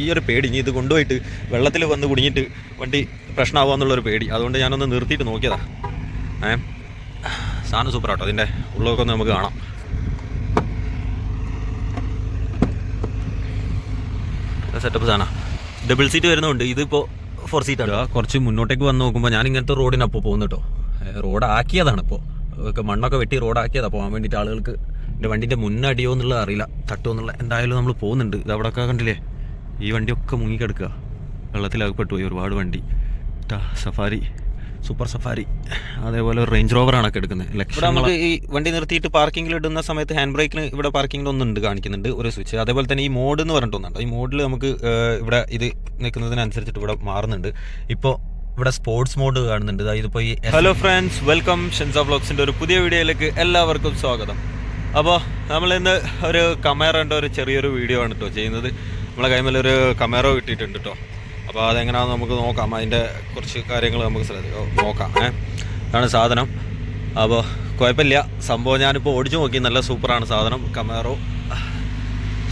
ഈ ഒരു പേടി ഇനി ഇത് കൊണ്ടുപോയിട്ട് വെള്ളത്തിൽ വന്ന് കുടിഞ്ഞിട്ട് വണ്ടി പ്രശ്നമാകുമെന്നുള്ളൊരു പേടി. അതുകൊണ്ട് ഞാനൊന്ന് നിർത്തിയിട്ട് നോക്കിയതാ. ഏ? സാധനം സൂപ്പറാട്ടോ അതിന്റെ ഉള്ളതൊക്കെ ഒന്ന് നമുക്ക് കാണാം. സെറ്റപ്പ് സാധനം. ഡബിൾ സീറ്റ് വരുന്നുണ്ട് ഇതിപ്പോൾ ഫോർ സീറ്റ് ആണ്. കുറച്ച് മുന്നോട്ടേക്ക് വന്ന് നോക്കുമ്പോൾ ഞാൻ ഇങ്ങനത്തെ റോഡിനപ്പോൾ പോകുന്നു കേട്ടോ റോഡ് ആക്കിയതാണ് ഇപ്പോൾ മണ്ണൊക്കെ വെട്ടി റോഡ് ആക്കിയതാണ് പോകാൻ വേണ്ടിയിട്ട് ആളുകൾക്ക് എന്റെ വണ്ടിന്റെ മുന്നടിയോ എന്നുള്ളത് അറിയില്ല. തട്ടോ എന്നുള്ള എന്തായാലും നമ്മൾ പോകുന്നുണ്ട്. ഇത് അവിടെയൊക്കെ കണ്ടില്ലേ? ഈ വണ്ടിയൊക്കെ മുങ്ങിക്കിടക്കുക. വെള്ളത്തിലകപ്പെട്ടു പോയി ഒരുപാട് വണ്ടി. ടാ സഫാരി. Super Safari. അതേപോലെ റേഞ്ച് റേഞ്ച് റോവറാണ് ഒക്കെ എടുക്കുന്നത്. ഇവിടെ നമുക്ക് ഈ വണ്ടി നിർത്തിയിട്ട് പാർക്കിംഗിൽ ഇടുന്ന സമയത്ത് ഹാൻഡ് ബ്രേക്കിന് ഇവിടെ പാർക്കിങ്ങിൽ ഒന്നുണ്ട് കാണിക്കുന്നുണ്ട് ഒരു സ്വിച്ച് അതേപോലെ തന്നെ ഈ മോഡ് എന്ന് പറഞ്ഞിട്ടൊന്നുണ്ട് ഈ മോഡിൽ നമുക്ക് ഇവിടെ ഇത് നിൽക്കുന്നതിനനുസരിച്ചിട്ട് ഇവിടെ മാറുന്നുണ്ട്. ഇപ്പോൾ ഇവിടെ സ്പോർട്സ് മോഡ് കാണുന്നുണ്ട്. ദാ ഇതിപ്പോൾ ഈ ഹലോ ഫ്രണ്ട്സ് വെൽക്കം ഷെൻസ വ്ളോഗ്സിന്റെ ഒരു പുതിയ വീഡിയോയിലേക്ക് എല്ലാവർക്കും സ്വാഗതം. അപ്പോൾ നമ്മളിന്ന് ഒരു കമേറേണ്ട ഒരു ചെറിയൊരു വീഡിയോ ആണ് കേട്ടോ ചെയ്യുന്നത്. നമ്മളെ കൈമേൽ ഒരു കമേറോ കിട്ടിയിട്ടുണ്ട് കേട്ടോ അപ്പോൾ അതെങ്ങനെയാണെന്ന് നമുക്ക് നോക്കാം. അതിന്റെ കുറച്ച് കാര്യങ്ങൾ നമുക്ക് ശ്രദ്ധിക്കാം നോക്കാം. ഏ? അതാണ് സാധനം. അപ്പോൾ കുഴപ്പമില്ല. സംഭവം ഞാനിപ്പോൾ ഓടിച്ചു നോക്കി. നല്ല സൂപ്പറാണ് സാധനം. കമേറോ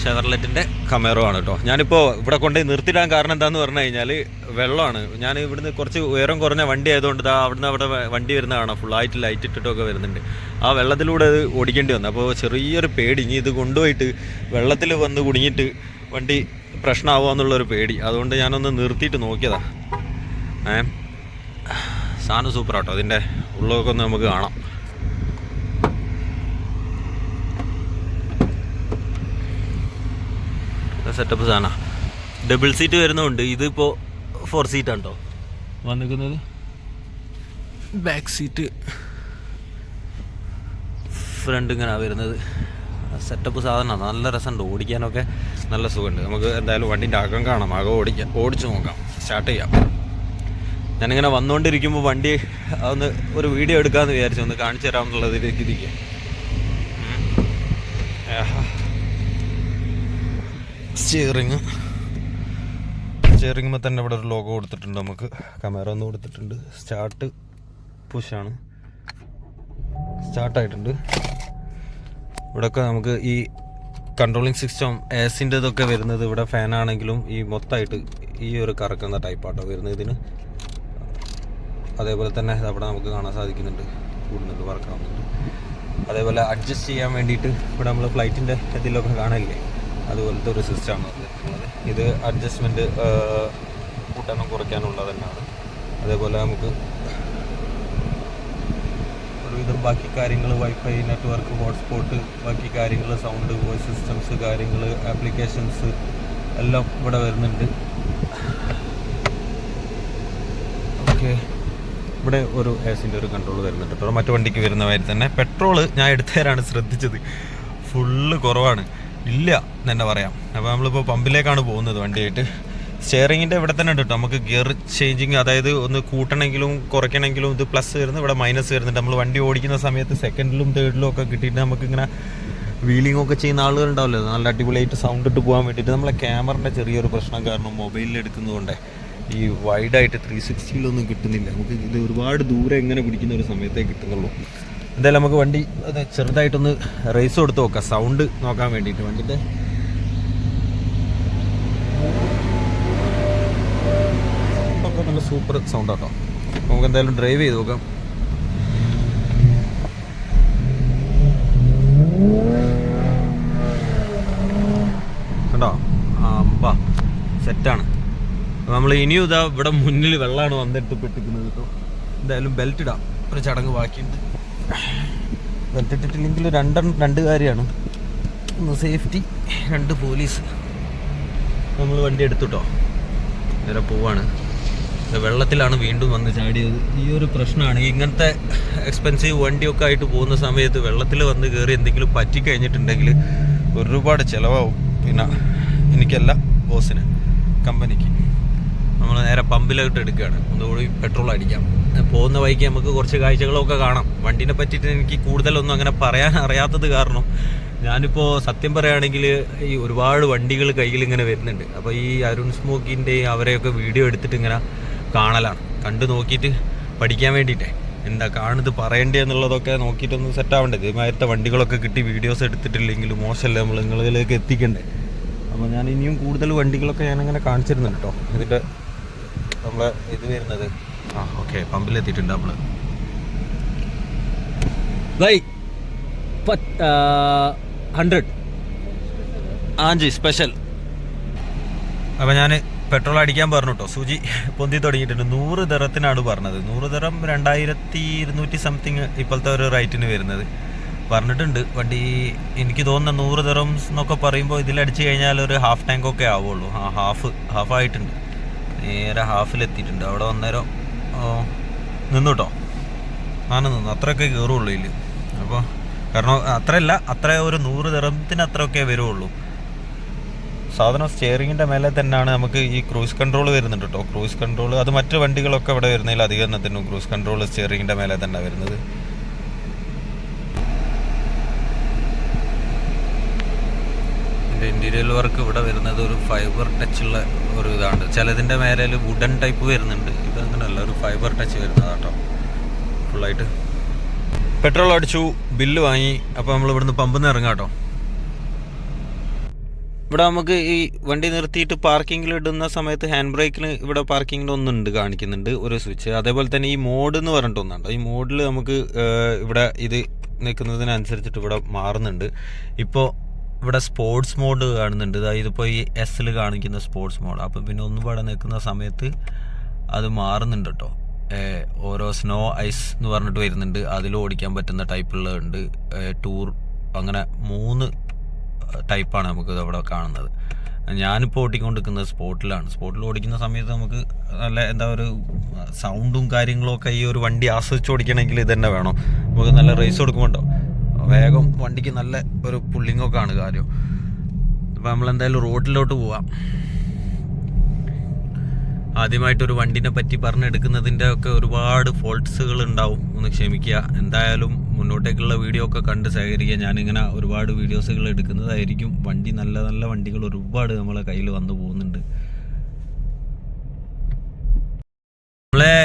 ഷെവർലെറ്റിന്റെ കമേറോ ആണ് കേട്ടോ ഞാനിപ്പോൾ ഇവിടെ കൊണ്ടുപോയി നിർത്തിയിടാൻ കാരണം എന്താണെന്ന് പറഞ്ഞു കഴിഞ്ഞാൽ വെള്ളമാണ്. ഞാൻ ഇവിടുന്ന് കുറച്ച് ഉയരം കുറഞ്ഞ വണ്ടി ആയതുകൊണ്ട് ദാ അവിടുന്ന് അവിടെ വണ്ടി വരുന്ന കാണാം. ഫുള്ളായിട്ട് ലൈറ്റ് ഇട്ടിട്ടൊക്കെ വരുന്നുണ്ട്. ആ വെള്ളത്തിലൂടെ അത് ഓടിക്കേണ്ടി വന്നു. അപ്പോൾ ചെറിയൊരു പേടി. ഇനി ഇത് കൊണ്ടുപോയിട്ട് വെള്ളത്തിൽ വന്ന് കുടുങ്ങിയിട്ട് വണ്ടി പ്രശ്നമാവുക എന്നുള്ളൊരു പേടി. അതുകൊണ്ട് ഞാനൊന്ന് നിർത്തിയിട്ട് നോക്കിയതാ. ഏ? സാധനം സൂപ്പറാട്ടോ. അതിന്റെ ഉള്ളതൊക്കെ ഒന്ന് നമുക്ക് കാണാം. സെറ്റപ്പ് സാധന. ഡബിൾ സീറ്റ് വരുന്നുണ്ട് ഇതിപ്പോൾ ഫോർ സീറ്റാണ് കേട്ടോ വന്നിരിക്കുന്നത്? ബാക്ക് സീറ്റ് ഫ്രണ്ട് ഇങ്ങനെ വരുന്നത്. സെറ്റപ്പ് സാധനമാണ് നല്ല രസമുണ്ട്. ഓടിക്കാനൊക്കെ നല്ല സുഖമുണ്ട്. നമുക്ക് എന്തായാലും വണ്ടിന്റെ അകം കാണാം. അകം ഓടിക്കാം. ഓടിച്ചു നോക്കാം. സ്റ്റാർട്ട് ചെയ്യാം. ഞാനിങ്ങനെ വന്നുകൊണ്ടിരിക്കുമ്പോൾ വണ്ടി ഒന്ന് ഒരു വീഡിയോ എടുക്കാമെന്ന് വിചാരിച്ചു. ഒന്ന് കാണിച്ചു തരാമെന്നുള്ളത് ഇതിലേക്ക് സ്റ്റിയറിങ് സ്റ്റിയറിങ്ങുമ്പോൾ തന്നെ ഇവിടെ ഒരു ലോഗോ കൊടുത്തിട്ടുണ്ട് നമുക്ക്. കമേറ ഒന്ന് കൊടുത്തിട്ടുണ്ട്. സ്റ്റാർട്ട് പുഷാണ് സ്റ്റാർട്ടായിട്ടുണ്ട് ഇവിടെയൊക്കെ നമുക്ക് ഈ കൺട്രോളിങ് സിസ്റ്റം എസിന്റെ ഇതൊക്കെ വരുന്നത് ഇവിടെ ഫാനാണെങ്കിലും ഈ മൊത്തമായിട്ട് ഈ ഒരു കറക്കുന്ന ടൈപ്പാട്ടോ വരുന്നത് ഇതിന്. അതേപോലെ തന്നെ അവിടെ നമുക്ക് കാണാൻ സാധിക്കുന്നുണ്ട്. കൂടുന്നുണ്ട് വർക്കാവുന്നുണ്ട് അതേപോലെ അഡ്ജസ്റ്റ് ചെയ്യാൻ വേണ്ടിയിട്ട് ഇവിടെ നമ്മൾ ഫ്ലൈറ്റിന്റെ ഇതിലൊക്കെ കാണില്ലേ? അതുപോലത്തെ ഒരു സിസ്റ്റമാണ് ഇത് അഡ്ജസ്റ്റ്മെന്റ് കൂട്ടാനും കുറയ്ക്കാനുള്ളത് തന്നെയാണ്. അതേപോലെ നമുക്ക് ഒരുവിധം ബാക്കി കാര്യങ്ങൾ വൈഫൈ നെറ്റ്വർക്ക് ഹോട്ട്സ്പോട്ട് ബാക്കി കാര്യങ്ങൾ സൗണ്ട് വോയിസ് സിസ്റ്റംസ് കാര്യങ്ങൾ ആപ്ലിക്കേഷൻസ് എല്ലാം ഇവിടെ വരുന്നുണ്ട്. ഓക്കെ ഇവിടെ ഒരു ഏസിന്റെ ഒരു കൺട്രോൾ വരുന്നുണ്ട്. കേട്ടോ മറ്റു വണ്ടിക്ക് വരുന്ന മാതിരി തന്നെ പെട്രോൾ ഞാൻ എടുത്തേരാണ് ശ്രദ്ധിച്ചത്. ഫുള്ള് കുറവാണ്. ഇല്ല എന്നെ പറയാം. അപ്പോൾ നമ്മളിപ്പോൾ പമ്പിലേക്കാണ് പോകുന്നത് വണ്ടിയായിട്ട്. സ്റ്റിയറിങ്ങിന്റെ ഇവിടെ തന്നെ ഉണ്ട് കേട്ടോ നമുക്ക് ഗിയർ ചേഞ്ചിങ് അതായത് ഒന്ന് കൂട്ടണമെങ്കിലും കുറയ്ക്കണമെങ്കിലും ഇത് പ്ലസ് വരുന്നു ഇവിടെ മൈനസ് വരുന്നുണ്ട്. നമ്മൾ വണ്ടി ഓടിക്കുന്ന സമയത്ത് സെക്കൻഡിലും തേർഡിലും ഒക്കെ കിട്ടിയിട്ട് നമുക്കിങ്ങനെ വീലിംഗ് ഒക്കെ ചെയ്യുന്ന ആളുകൾ ഉണ്ടാവില്ലേ? നല്ല അടിപൊളിയായിട്ട് സൗണ്ട് ഇട്ട് പോകാൻ വേണ്ടിയിട്ട്. നമ്മളെ ക്യാമറന്റെ ചെറിയൊരു പ്രശ്നം കാരണം മൊബൈലിൽ എടുക്കുന്നതുകൊണ്ട് ഈ വൈഡായിട്ട് ത്രീ സിക്സ്റ്റിയിലൊന്നും കിട്ടുന്നില്ല. നമുക്ക് ഇത് ഒരുപാട് ദൂരെ എങ്ങനെ പിടിക്കുന്ന ഒരു സമയത്തേ കിട്ടുന്നുള്ളൂ. എന്തായാലും നമുക്ക് വണ്ടി ചെറുതായിട്ടൊന്ന് റേസ് കൊടുത്ത് നോക്കാം. സൗണ്ട് നോക്കാൻ വേണ്ടിയിട്ട്. വണ്ടിന്റെ സൗണ്ടൊക്കെ നല്ല സൂപ്പർ സൗണ്ട് കേട്ടോ നമുക്ക് എന്തായാലും ഡ്രൈവ് ചെയ്ത് നോക്കാം. കണ്ടോ? അമ്പാ സെറ്റാണ് നമ്മൾ ഇനിയും ഇതാ ഇവിടെ മുന്നിൽ വെള്ളമാണ് വന്നിട്ട് പെട്ടിക്കുന്നത് കേട്ടോ. എന്തായാലും ബെൽറ്റ് ഇടാം. ഒരു ചടങ്ങ് ബാക്കിയുണ്ട്. ബെൽറ്റ് ഇട്ടിട്ടില്ലെങ്കിൽ രണ്ടെണ്ണം രണ്ട് കാര്യമാണ്. ഒന്ന് സേഫ്റ്റി രണ്ട് പോലീസ് നമ്മൾ വണ്ടി എടുത്തുട്ടോ നേരെ പോവാണ്. വെള്ളത്തിലാണ് വീണ്ടും വന്ന് ചാടിയത്. ഈ ഒരു പ്രശ്നമാണ് ഇങ്ങനത്തെ എക്സ്പെൻസീവ് വണ്ടിയൊക്കെ ആയിട്ട് പോകുന്ന സമയത്ത് വെള്ളത്തിൽ വന്ന് കയറി എന്തെങ്കിലും പറ്റിക്കഴിഞ്ഞിട്ടുണ്ടെങ്കിൽ ഒരുപാട് ചിലവാകും പിന്നെ എനിക്കല്ല ബോസിന് കമ്പനിക്ക്. നമ്മൾ നേരെ പമ്പിലോട്ട് എടുക്കുകയാണ്. ഒന്നുകൂടി പെട്രോൾ അടിക്കാം. പോകുന്ന വഴിക്ക് നമുക്ക് കുറച്ച് കാഴ്ചകളൊക്കെ കാണാം. വണ്ടീനെ പറ്റിയിട്ട് എനിക്ക് കൂടുതലൊന്നും അങ്ങനെ പറയാൻ അറിയാത്തത് കാരണം ഞാനിപ്പോൾ സത്യം പറയുകയാണെങ്കിൽ ഈ ഒരുപാട് വണ്ടികൾ കയ്യിൽ ഇങ്ങനെ വരുന്നുണ്ട്. അപ്പോൾ ഈ അരുൺ സ്മോക്കിന്റെ അവരെയൊക്കെ വീഡിയോ എടുത്തിട്ട് ഇങ്ങനെ കാണലാണ്. കണ്ടു നോക്കിയിട്ട് പഠിക്കാൻ വേണ്ടിയിട്ടേ. എന്താ കാണുന്നത് പറയണ്ടേ എന്നുള്ളതൊക്കെ നോക്കിയിട്ടൊന്ന് സെറ്റ് ആവേണ്ടത് ഇതുമാതിരത്തെ വണ്ടികളൊക്കെ കിട്ടി വീഡിയോസ് എടുത്തിട്ടില്ലെങ്കിൽ മോശമല്ലേ നമ്മൾ നിങ്ങളിലേക്ക് എത്തിക്കണ്ടേ. അപ്പോൾ ഞാൻ ഇനിയും കൂടുതൽ വണ്ടികളൊക്കെ ഞാനങ്ങനെ കാണിച്ചിരുന്നുണ്ട് കേട്ടോ ഇതിന്റെ നമ്മളെ ഇത് വരുന്നത്. ആ ഓക്കെ പമ്പിലെത്തിയിട്ടുണ്ട് നമ്മൾ ഹൺഡ്രഡ് ആഞ്ചി സ്പെഷ്യൽ അപ്പോൾ ഞാൻ പെട്രോൾ അടിക്കാൻ പറഞ്ഞു കേട്ടോ സൂചി പൊന്തി തുടങ്ങിയിട്ടുണ്ട്. നൂറ് ദറത്തിനാണ് പറഞ്ഞത്. നൂറ് ദറം രണ്ടായിരത്തി ഇരുന്നൂറ്റി സംതിങ് ഇപ്പോഴത്തെ ഒരു റേറ്റിന് വരുന്നത്. പറഞ്ഞിട്ടുണ്ട്. വണ്ടി എനിക്ക് തോന്നുന്ന നൂറ് ദറം എന്നൊക്കെ പറയുമ്പോൾ ഇതിലടിച്ച് കഴിഞ്ഞാൽ ഒരു ഹാഫ് ടാങ്ക് ഒക്കെ ആവുള്ളൂ. ആ ഹാഫ് ഹാഫ് ആയിട്ടുണ്ട്. നേരെ ഹാഫിലെത്തിയിട്ടുണ്ട് അവിടെ വന്നേരം നിന്നു കേട്ടോ ആണ് നിന്നു. അത്രയൊക്കെ കയറുള്ളൂ ഇതിൽ അപ്പോൾ കാരണം അത്രയല്ല അത്ര ഒരു നൂറ് ദറത്തിന് അത്രയൊക്കെ വരുള്ളൂ. സാധനം സ്റ്റിയറിങ്ങിന്റെ മേലെ തന്നെയാണ് നമുക്ക് ഈ ക്രൂസ് കൺട്രോൾ വരുന്നുണ്ട് കേട്ടോ ക്രൂസ് കൺട്രോൾ അത് മറ്റു വണ്ടികളൊക്കെ ഇവിടെ വരുന്നതിൽ അധികം എണ്ണത്തിനും ക്രൂസ് കൺട്രോൾ സ്റ്റിയറിങ്ങിന്റെ മേലെ തന്നെ വരുന്നത്. ഇതിന്റെ ഇന്റീരിയൽ വർക്ക് ഇവിടെ വരുന്നത് ഒരു ഫൈബർ ടച്ച് ഉള്ള ഒരു ഇതാണ്. ചിലതിന്റെ മേലെ വുഡൻ ടൈപ്പ് വരുന്നുണ്ട്. ഇതങ്ങനെയല്ല ഒരു ഫൈബർ ടച്ച് വരുന്നതാട്ടോ കേട്ടോ ഫുള്ളായിട്ട് പെട്രോൾ അടിച്ചു ബില്ല് വാങ്ങി. അപ്പോൾ നമ്മൾ ഇവിടുന്ന് പമ്പിൽ നിന്ന് ഇറങ്ങാം കേട്ടോ ഇവിടെ നമുക്ക് ഈ വണ്ടി നിർത്തിയിട്ട് പാർക്കിങ്ങിൽ ഇടുന്ന സമയത്ത് ഹാൻഡ് ബ്രേക്കിന് ഇവിടെ പാർക്കിങ്ങിൽ ഒന്നുണ്ട് കാണിക്കുന്നുണ്ട് ഒരു സ്വിച്ച് അതേപോലെ തന്നെ ഈ മോഡ് എന്ന് പറഞ്ഞിട്ട് ഒന്നുണ്ട്. ഈ മോഡിൽ നമുക്ക് ഇവിടെ ഇത് നിൽക്കുന്നതിനനുസരിച്ചിട്ട് ഇവിടെ മാറുന്നുണ്ട്. ഇപ്പോൾ ഇവിടെ സ്പോർട്സ് മോഡ് കാണുന്നുണ്ട്. ഇതിപ്പോൾ ഈ എസ്സിൽ കാണിക്കുന്ന സ്പോർട്സ് മോഡ് അപ്പോൾ പിന്നെ ഒന്നും ഇവിടെ നിൽക്കുന്ന സമയത്ത് അത് മാറുന്നുണ്ട് കേട്ടോ. ഓരോ സ്നോ ഐസ് എന്ന് പറഞ്ഞിട്ട് വരുന്നുണ്ട്. അതിൽ ഓടിക്കാൻ പറ്റുന്ന ടൈപ്പുള്ളതുണ്ട് ടൂർ അങ്ങനെ മൂന്ന് ടൈപ്പാണ് നമുക്ക് അവിടെ കാണുന്നത്. ഞാനിപ്പോൾ ഓടിക്കൊണ്ടിരിക്കുന്നത് സ്പോട്ടിലാണ്. സ്പോട്ടിൽ ഓടിക്കുന്ന സമയത്ത് നമുക്ക് നല്ല എന്താ ഒരു സൗണ്ടും കാര്യങ്ങളൊക്കെ ഈ ഒരു വണ്ടി ആസ്വദിച്ച് ഓടിക്കണമെങ്കിൽ ഇത് തന്നെ വേണം. നമുക്ക് നല്ല റേസ് കൊടുക്കുമ്പോണ്ടോ വേഗം വണ്ടിക്ക് നല്ല ഒരു പുള്ളിങ്ങൊക്കെ ആണ് കാര്യം. അപ്പോൾ നമ്മളെന്തായാലും റോഡിലോട്ട് പോവാം. ആദ്യമായിട്ട് ഒരു വണ്ടിനെ പറ്റി പറഞ്ഞെടുക്കുന്നതിന്റെ ഒക്കെ ഒരുപാട് ഫോൾട്ട്സുകൾ ഉണ്ടാവും ഒന്ന് ക്ഷമിക്കുക. എന്തായാലും മുന്നോട്ടേക്കുള്ള വീഡിയോ ഒക്കെ കണ്ട് സഹകരിക്കുക ഞാനിങ്ങനെ ഒരുപാട് വീഡിയോസുകൾ എടുക്കുന്നതായിരിക്കും. വണ്ടി നല്ല നല്ല വണ്ടികൾ ഒരുപാട് നമ്മളെ കയ്യിൽ വന്നു പോകുന്നുണ്ട്. നമ്മളെ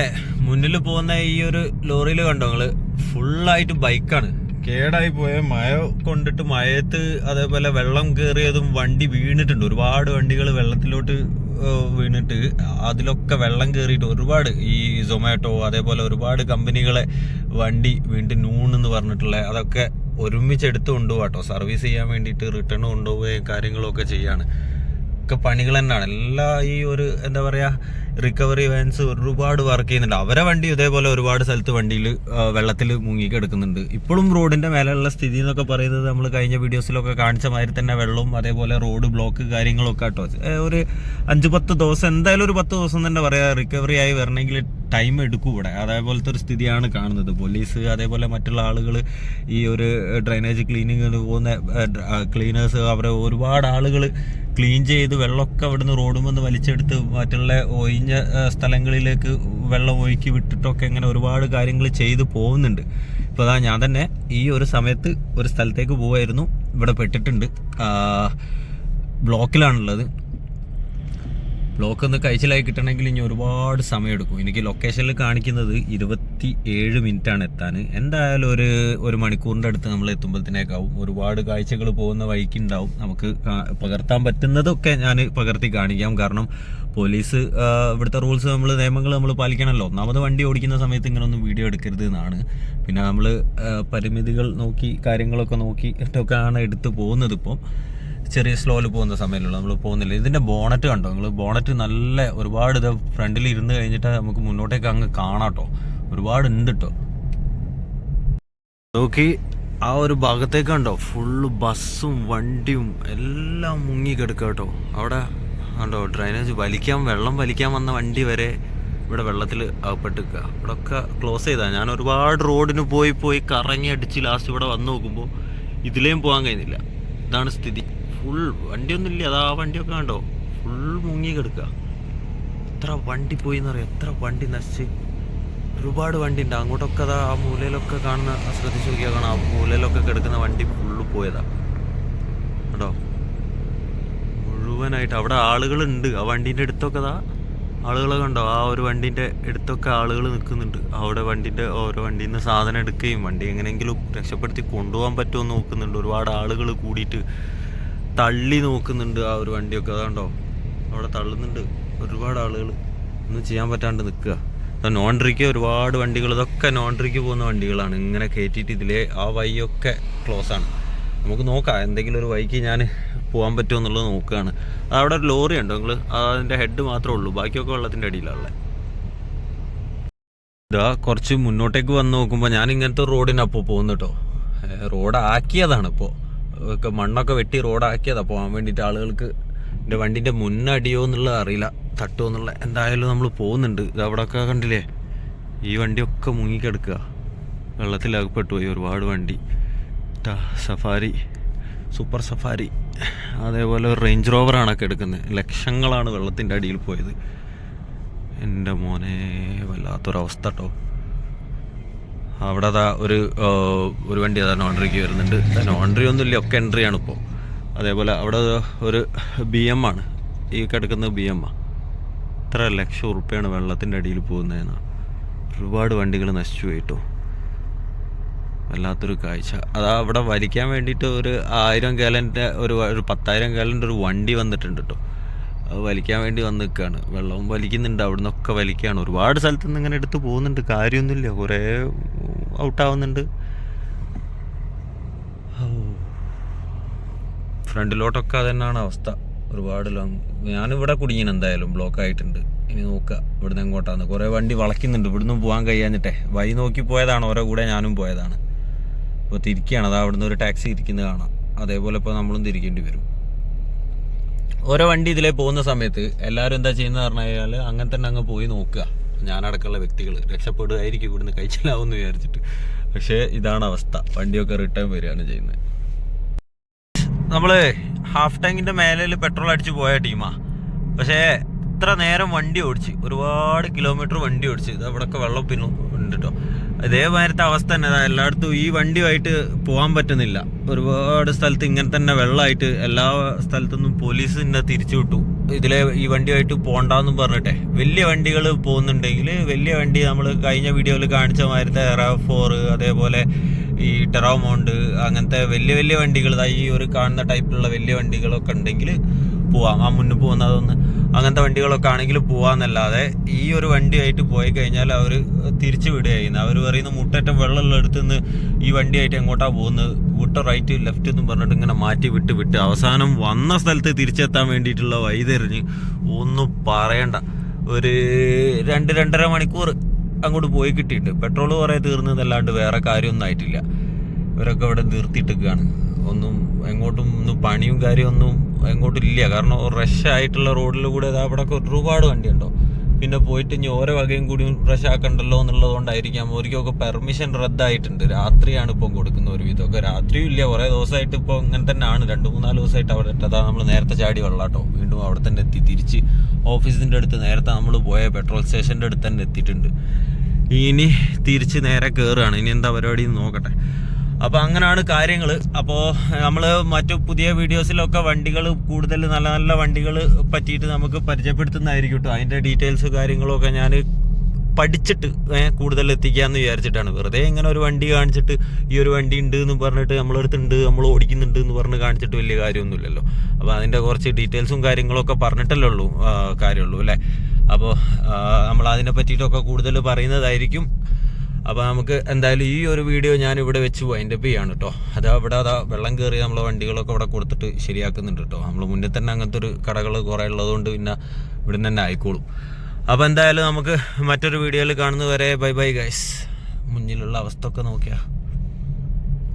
മുന്നിൽ പോകുന്ന ഈ ഒരു ലോറിയിൽ കണ്ടോ നിങ്ങൾ ഫുള്ളായിട്ട് ബൈക്കാണ് കേടായി പോയ മഴ കൊണ്ടിട്ട് മഴയത്ത് അതേപോലെ വെള്ളം കയറിയതും വണ്ടി വീണിട്ടുണ്ട്. ഒരുപാട് വണ്ടികൾ വെള്ളത്തിലോട്ട് വീണിട്ട് അതിലൊക്കെ വെള്ളം കയറിയിട്ട് ഒരുപാട് ഈ സൊമാറ്റോ അതേപോലെ ഒരുപാട് കമ്പനികളെ വണ്ടി വീണ്ടും നൂൺ എന്ന് പറഞ്ഞിട്ടുള്ള അതൊക്കെ ഒരുമിച്ച് എടുത്ത് കൊണ്ടുപോകാട്ടോ സർവീസ് ചെയ്യാൻ വേണ്ടിയിട്ട് റിട്ടേൺ കൊണ്ടുപോവുകയും കാര്യങ്ങളൊക്കെ ചെയ്യാണ്. ഒക്കെ പണികൾ തന്നെയാണ്. എല്ലാ ഈ ഒരു എന്താ പറയുക റിക്കവറി വാൻസ് ഒരുപാട് വർക്ക് ചെയ്യുന്നുണ്ട്. അവരെ വണ്ടി ഇതേപോലെ ഒരുപാട് സ്ഥലത്ത് വണ്ടിയിൽ വെള്ളത്തിൽ മുങ്ങി കിടക്കുന്നുണ്ട് ഇപ്പോഴും റോഡിന്റെ മേലെയുള്ള സ്ഥിതി എന്നൊക്കെ പറയുന്നത് നമ്മൾ കഴിഞ്ഞ വീഡിയോസിലൊക്കെ കാണിച്ച മാതിരി തന്നെ വെള്ളവും അതേപോലെ റോഡ് ബ്ലോക്ക് കാര്യങ്ങളൊക്കെ ഏഹ് ഒരു അഞ്ച് പത്ത് ദിവസം എന്തായാലും ഒരു പത്ത് ദിവസം തന്നെ പറയാം റിക്കവറി ആയി വരണമെങ്കിൽ ടൈം എടുക്കും ഇവിടെ. അതേപോലത്തെ ഒരു സ്ഥിതിയാണ് കാണുന്നത്. പോലീസ് അതേപോലെ മറ്റുള്ള ആളുകൾ ഈ ഒരു ഡ്രൈനേജ് ക്ലീനിങ്ങിന് പോകുന്ന ക്ലീനേഴ്സ് അവരെ ഒരുപാട് ആളുകൾ ക്ലീൻ ചെയ്ത് വെള്ളമൊക്കെ അവിടുന്ന് റോഡും വന്ന് വലിച്ചെടുത്ത് മറ്റുള്ള ഒഴിഞ്ഞ സ്ഥലങ്ങളിലേക്ക് വെള്ളം ഒഴുക്കി വിട്ടിട്ടൊക്കെ ഇങ്ങനെ ഒരുപാട് കാര്യങ്ങൾ ചെയ്ത് പോകുന്നുണ്ട്. ഇപ്പോൾ അതാ ഞാൻ തന്നെ ഈ ഒരു സമയത്ത് ഒരു സ്ഥലത്തേക്ക് പോവായിരുന്നു. ഇവിടെ പെട്ടിട്ടുണ്ട്. ബ്ലോക്കിലാണുള്ളത്. ബ്ലോക്ക് ഒന്ന് കഴിച്ചിലായി കിട്ടണമെങ്കിൽ ഇനി ഒരുപാട് സമയമെടുക്കും എനിക്ക് ലൊക്കേഷനിൽ കാണിക്കുന്നത് ഇരുപത്തി ഏഴ് ആണ് എത്താൻ. എന്തായാലും ഒരു ഒരു മണിക്കൂറിന്റെ അടുത്ത് നമ്മൾ എത്തുമ്പോഴത്തേക്കാവും ഒരുപാട് കാഴ്ചകൾ പോകുന്ന വഴിക്ക് ഉണ്ടാവും. നമുക്ക് പകർത്താൻ പറ്റുന്നതൊക്കെ ഞാൻ പകർത്തി കാണിക്കാം. കാരണം പോലീസ് ഇവിടുത്തെ റൂൾസ് നമ്മൾ നിയമങ്ങൾ നമ്മൾ പാലിക്കണമല്ലോ. ഒന്നാമത് വണ്ടി ഓടിക്കുന്ന സമയത്ത് ഇങ്ങനെ ഒന്നും വീഡിയോ എടുക്കരുത് എന്നാണ്. പിന്നെ നമ്മൾ പരിമിതികൾ നോക്കി കാര്യങ്ങളൊക്കെ നോക്കി ആണ് എടുത്ത് പോകുന്നത് ഇപ്പം. ചെറിയ സ്ലോയിൽ പോകുന്ന സമയമുള്ളൂ നമ്മൾ പോകുന്നില്ല. ഇതിന്റെ ബോണറ്റ് കണ്ടോ? നിങ്ങൾ ബോണറ്റ് നല്ല ഒരുപാട് ഇത് ഫ്രണ്ടിൽ ഇരുന്ന് കഴിഞ്ഞിട്ട് നമുക്ക് മുന്നോട്ടേക്ക് അങ്ങ് കാണാട്ടോ. ഒരുപാട് ഉണ്ട് കേട്ടോ നോക്കി ആ ഒരു ഭാഗത്തേക്ക് കണ്ടോ? ഫുള്ള് ബസ്സും വണ്ടിയും എല്ലാം മുങ്ങി കിടക്കുക കേട്ടോ അവിടെ കണ്ടോ ഡ്രൈനേജ് വലിക്കാൻ വെള്ളം വലിക്കാൻ വന്ന വണ്ടി വരെ ഇവിടെ വെള്ളത്തിൽ അകപ്പെട്ടിരിക്കുക ഇവിടെ ഒക്കെ ക്ലോസ് ചെയ്താൽ ഞാൻ ഒരുപാട് റോഡിന് പോയി പോയി കറങ്ങി അടിച്ച് ലാസ്റ്റ് ഇവിടെ വന്ന് നോക്കുമ്പോൾ ഇതിലേയും പോകാൻ കഴിയുന്നില്ല ഇതാണ് സ്ഥിതി. ഫുൾ വണ്ടിയൊന്നും ഇല്ല അതാ വണ്ടിയൊക്കെ കണ്ടോ? ഫുൾ മുങ്ങി കിടക്കുക. എത്ര വണ്ടി പോയി എന്നറിയാം എത്ര വണ്ടി നശിച്ച്. ഒരുപാട് വണ്ടി ഉണ്ട്. അങ്ങോട്ടൊക്കെ അതാ ആ മൂലയിലൊക്കെ കാണുന്ന ശ്രദ്ധിച്ച് നോക്കിയാൽ കാണാം. ആ മൂലയിലൊക്കെ കിടക്കുന്ന വണ്ടി ഫുള്ള് പോയതാ. കേട്ടോ മുഴുവനായിട്ട് അവിടെ ആളുകളുണ്ട്. ആ വണ്ടീന്റെ അടുത്തൊക്കെ അതാ ആളുകളെ കണ്ടോ? ആ ഒരു വണ്ടീന്റെ അടുത്തൊക്കെ ആളുകൾ നിൽക്കുന്നുണ്ട്. അവിടെ വണ്ടീന്റെ ഓരോ വണ്ടിയിൽ നിന്ന് സാധനം എടുക്കുകയും വണ്ടി എങ്ങനെയെങ്കിലും രക്ഷപ്പെടുത്തി കൊണ്ടുപോകാൻ പറ്റുമോ എന്ന് നോക്കുന്നുണ്ട്. ഒരുപാട് ആളുകൾ കൂടിയിട്ട് തള്ളി നോക്കുന്നുണ്ട് ആ ഒരു വണ്ടിയൊക്കെ. അതാണ്ടോ? അവിടെ തള്ളുന്നുണ്ട് ഒരുപാട് ആളുകൾ ഒന്നും ചെയ്യാൻ പറ്റാണ്ട് നിൽക്കുക. നോൺ നോൺട്രിക്ക് ഒരുപാട് വണ്ടികൾ ഇതൊക്കെ നോൺട്രിക്ക് പോകുന്ന വണ്ടികളാണ്. ഇങ്ങനെ കയറ്റിയിട്ട് ഇതിലെ ആ വഴിയൊക്കെ ക്ലോസ് ആണ്. നമുക്ക് നോക്കാം. എന്തെങ്കിലും ഒരു വഴിക്ക് ഞാൻ പോകാൻ പറ്റുമോ എന്നുള്ളത് നോക്കുകയാണ്. അവിടെ ഒരു ലോറി ഉണ്ട് നിങ്ങൾ അതിന്റെ ഹെഡ് മാത്രമേ ഉള്ളൂ. ബാക്കിയൊക്കെ വെള്ളത്തിന്റെ അടിയിലാണുള്ളത് ഇതാ കുറച്ച് മുന്നോട്ടേക്ക് വന്ന് നോക്കുമ്പോൾ ഞാൻ ഇങ്ങനത്തെ റോഡിനപ്പോൾ പോകുന്നു കേട്ടോ റോഡ് ആക്കിയതാണ് ഇപ്പോൾ ഒക്കെ മണ്ണൊക്കെ വെട്ടി റോഡാക്കിയതാണ് പോകാൻ വേണ്ടിയിട്ട് ആളുകൾക്ക്. എന്റെ വണ്ടിന്റെ മുന്നടിയോ എന്നുള്ളത് അറിയില്ല. തട്ടുമോ എന്നുള്ള എന്തായാലും നമ്മൾ പോകുന്നുണ്ട്. ഇത് അവിടെയൊക്കെ കണ്ടില്ലേ? ഈ വണ്ടിയൊക്കെ മുങ്ങിക്കിടക്കുക. വെള്ളത്തിലകപ്പെട്ടു പോയി ഒരുപാട് വണ്ടി. സഫാരി. Super Safari. അതേപോലെ ഒരു റേഞ്ച് റോവറാണൊക്കെ എടുക്കുന്നത്. ലക്ഷങ്ങളാണ് വെള്ളത്തിന്റെ അടിയിൽ പോയത്. എന്റെ മോനെ വല്ലാത്തൊരവസ്ഥ കേട്ടോ അവിടെ അതാ ഒരു ഒരു വണ്ടി അതാ നോൺട്രിക്ക് വരുന്നുണ്ട്. നോൺട്രി ഒന്നുമില്ല ഒക്കെ എൻട്രി ആണ് ഇപ്പോൾ അതേപോലെ അവിടെ ഒരു ബി എം ആണ്. ഈ കിടക്കുന്നത് ബി എം ആ. ഇത്ര ലക്ഷം ഉറുപ്പ്യാണ് വെള്ളത്തിന്റെ അടിയിൽ പോകുന്നതെന്ന്. ഒരുപാട് വണ്ടികൾ നശിച്ചു പോയിട്ടോ. വല്ലാത്തൊരു കാഴ്ച. അതാ അവിടെ വലിക്കാൻ വേണ്ടിയിട്ട് ഒരു ആയിരം ഗാലന്റെ ഒരു ഒരു പത്തായിരം ഗാലന്റെ ഒരു വണ്ടി വന്നിട്ടുണ്ട് കേട്ടോ അത് വലിക്കാൻ വേണ്ടി വന്ന് നിൽക്കുകയാണ് വെള്ളവും വലിക്കുന്നുണ്ട് അവിടെ നിന്നൊക്കെ വലിക്കുകയാണ് ഒരുപാട് സ്ഥലത്ത് നിന്ന് ഇങ്ങനെ എടുത്ത് പോകുന്നുണ്ട്. കാര്യമൊന്നുമില്ല. കുറേ ഔട്ടാവുന്നുണ്ട്. ഫ്രണ്ടിലോട്ടൊക്കെ അത് തന്നെയാണ് അവസ്ഥ. ഒരുപാട് ലോങ് ഞാനിവിടെ കുടുങ്ങിന് എന്തായാലും. ബ്ലോക്ക് ആയിട്ടുണ്ട്. ഇനി നോക്കുക ഇവിടുന്ന് എങ്ങോട്ടാന്ന്. കുറേ വണ്ടി വളയ്ക്കുന്നുണ്ട്. ഇവിടുന്ന് പോകാൻ കഴിയാഞ്ഞിട്ടെ. വഴി നോക്കി പോയതാണ്. ഓരോ കൂടെ ഞാനും പോയതാണ്. ഇപ്പോൾ തിരിക്കുകയാണ് അതാ അവിടുന്ന് ഒരു ടാക്സി ഇരിക്കുന്നത് കാണാം. അതേപോലെ ഇപ്പോൾ നമ്മളും തിരിക്കേണ്ടി വരും. ഓരോ വണ്ടി ഇതിലേ പോകുന്ന സമയത്ത് എല്ലാവരും എന്താ ചെയ്യുന്നത് പറഞ്ഞു കഴിഞ്ഞാൽ അങ്ങനെ തന്നെ അങ്ങ് പോയി നോക്കുക. ഞാനടക്കമുള്ള വ്യക്തികൾ രക്ഷപ്പെടുകയായിരിക്കും ഇവിടുന്ന് കഴിച്ചിലാവുമെന്ന് വിചാരിച്ചിട്ട്. പക്ഷേ ഇതാണ് അവസ്ഥ. വണ്ടിയൊക്കെ റിട്ടേൺ വരികയാണ് ചെയ്യുന്നത്. നമ്മൾ ഹാഫ് ടാങ്കിന്റെ മേലിൽ പെട്രോൾ അടിച്ച് പോയ ടീമാ പക്ഷേ ഇത്ര നേരം വണ്ടി ഓടിച്ച്. ഒരുപാട് കിലോമീറ്റർ വണ്ടി ഓടിച്ച്. ഇത് അവിടെയൊക്കെ വെള്ളം പിന്നെ ഉണ്ട് കേട്ടോ ഇതേമാതിരത്തെ അവസ്ഥ തന്നെ. എല്ലായിടത്തും ഈ വണ്ടിയുമായിട്ട് പോകാൻ പറ്റുന്നില്ല. ഒരുപാട് സ്ഥലത്ത് ഇങ്ങനെ തന്നെ വെള്ളമായിട്ട് എല്ലാ സ്ഥലത്തുനിന്നും പോലീസ് തിരിച്ചു വിട്ടു ഇതിലെ ഈ വണ്ടിയായിട്ട് പോണ്ടെന്നും പറഞ്ഞിട്ടെ. വലിയ വണ്ടികൾ പോകുന്നുണ്ടെങ്കിൽ വലിയ വണ്ടി നമ്മൾ കഴിഞ്ഞ വീഡിയോയിൽ കാണിച്ച മാതിരത്തെ എറ ഫോർ അതേപോലെ ഈ ടെറാമോണ്ട് അങ്ങനത്തെ വലിയ വലിയ വണ്ടികൾ ഈ ഒരു കാണുന്ന ടൈപ്പിലുള്ള വലിയ വണ്ടികളൊക്കെ ഉണ്ടെങ്കിൽ പോവാം. ആ മുന്നിൽ പോകുന്നതൊന്ന് അങ്ങനത്തെ വണ്ടികളൊക്കെ ആണെങ്കിൽ പോവാന്നല്ലാതെ ഈ ഒരു വണ്ടിയായിട്ട് പോയി കഴിഞ്ഞാൽ അവർ തിരിച്ചു വിടുകയായിരുന്നു. അവർ പറയുന്ന മുട്ടറ്റം വെള്ളമുള്ള അടുത്തുനിന്ന് ഈ വണ്ടിയായിട്ട് എങ്ങോട്ടാ പോകുന്നത്? വിട്ട റൈറ്റ് ലെഫ്റ്റ് എന്നും പറഞ്ഞിട്ട് ഇങ്ങനെ മാറ്റി വിട്ട് വിട്ട് അവസാനം വന്ന സ്ഥലത്ത് തിരിച്ചെത്താൻ വേണ്ടിയിട്ടുള്ള വൈതെറിഞ്ഞ് ഒന്നും പറയണ്ട. ഒരു രണ്ട് രണ്ടര മണിക്കൂർ അങ്ങോട്ട് പോയി കിട്ടിയിട്ട് പെട്രോൾ കുറേ തീർന്നതല്ലാണ്ട് വേറെ കാര്യമൊന്നും ആയിട്ടില്ല. ഇവരൊക്കെ ഇവിടെ നിർത്തിയിട്ടൊക്കെയാണ് ഒന്നും എങ്ങോട്ടും ഒന്നും പണിയും കാര്യമൊന്നും എങ്ങോട്ടും ഇല്ല. കാരണം റഷ് ആയിട്ടുള്ള ഇതാ ഇവിടെ ഒരുപാട് വണ്ടിയുണ്ടോ? പിന്നെ പോയിട്ട് ഇനി ഓരോ വകയും കൂടി റഷ് ആക്കണ്ടല്ലോ എന്നുള്ളത് കൊണ്ടായിരിക്കാം ഒരിക്കലൊക്കെ പെർമിഷൻ റദ്ദായിട്ടുണ്ട്. രാത്രിയാണ് ഇപ്പം കൊടുക്കുന്ന ഒരു വിധമൊക്കെ രാത്രിയും ഇല്ല. കുറേ ദിവസമായിട്ട് ഇപ്പോൾ ഇങ്ങനെ തന്നെ ആണ് രണ്ട് മൂന്നാൽ ദിവസമായിട്ട് അവിടെ ഇട്ടതാ നമ്മൾ നേരത്തെ ചാടി വെള്ളാട്ടോ. വീണ്ടും അവിടെ തന്നെ എത്തി. തിരിച്ച് ഓഫീസിന്റെ അടുത്ത് നേരത്തെ നമ്മൾ പോയ പെട്രോൾ സ്റ്റേഷന്റെ അടുത്ത് തന്നെ എത്തിയിട്ടുണ്ട്. ഇനി തിരിച്ച് നേരെ കയറുകയാണ് ഇനി എന്താ പരിപാടി നോക്കട്ടെ. അപ്പോൾ അങ്ങനെയാണ് കാര്യങ്ങൾ അപ്പോൾ നമ്മൾ മറ്റു പുതിയ വീഡിയോസിലൊക്കെ വണ്ടികൾ കൂടുതൽ നല്ല നല്ല വണ്ടികൾ പറ്റിയിട്ട് നമുക്ക് പരിചയപ്പെടുത്തുന്നതായിരിക്കും കേട്ടോ അതിന്റെ ഡീറ്റെയിൽസ് കാര്യങ്ങളൊക്കെ ഞാൻ പഠിച്ചിട്ട് കൂടുതൽ എത്തിക്കാന്ന് വിചാരിച്ചിട്ടാണ്. വെറുതെ ഇങ്ങനെ ഒരു വണ്ടി കാണിച്ചിട്ട് ഈ ഒരു വണ്ടി ഉണ്ട് എന്ന് പറഞ്ഞിട്ട് നമ്മളെടുത്തുണ്ട് നമ്മൾ ഓടിക്കുന്നുണ്ട് എന്ന് പറഞ്ഞ് കാണിച്ചിട്ട് വലിയ കാര്യമൊന്നുമില്ലല്ലോ. അപ്പോൾ അതിന്റെ കുറച്ച് ഡീറ്റെയിൽസും കാര്യങ്ങളൊക്കെ പറഞ്ഞിട്ടല്ലേ ഉള്ളൂ കാര്യമുള്ളൂ അല്ലേ? അപ്പോൾ നമ്മൾ അതിനെ പറ്റിയിട്ടൊക്കെ കൂടുതൽ പറയുന്നതായിരിക്കും. അപ്പോൾ നമുക്ക് എന്തായാലും ഈ ഒരു വീഡിയോ ഞാൻ ഇവിടെ വെച്ച് വൈൻഡ് അപ്പ് ചെയ്യാണ് കേട്ടോ അത് അവിടെ അതാ വെള്ളം കയറി നമ്മളെ വണ്ടികളൊക്കെ ഇവിടെ കൊടുത്തിട്ട് ശരിയാക്കുന്നുണ്ട് കേട്ടോ നമ്മൾ മുന്നേ തന്നെ അങ്ങനത്തെ ഒരു കടകൾ കുറേ ഉള്ളതുകൊണ്ട് പിന്നെ ഇവിടെ തന്നെ ആയിക്കോളും. അപ്പോൾ എന്തായാലും നമുക്ക് മറ്റൊരു വീഡിയോയിൽ കാണുന്നവരെ ബൈ ബൈ ഗൈസ് മുന്നിലുള്ള അവസ്ഥ ഒക്കെ നോക്കിയാ.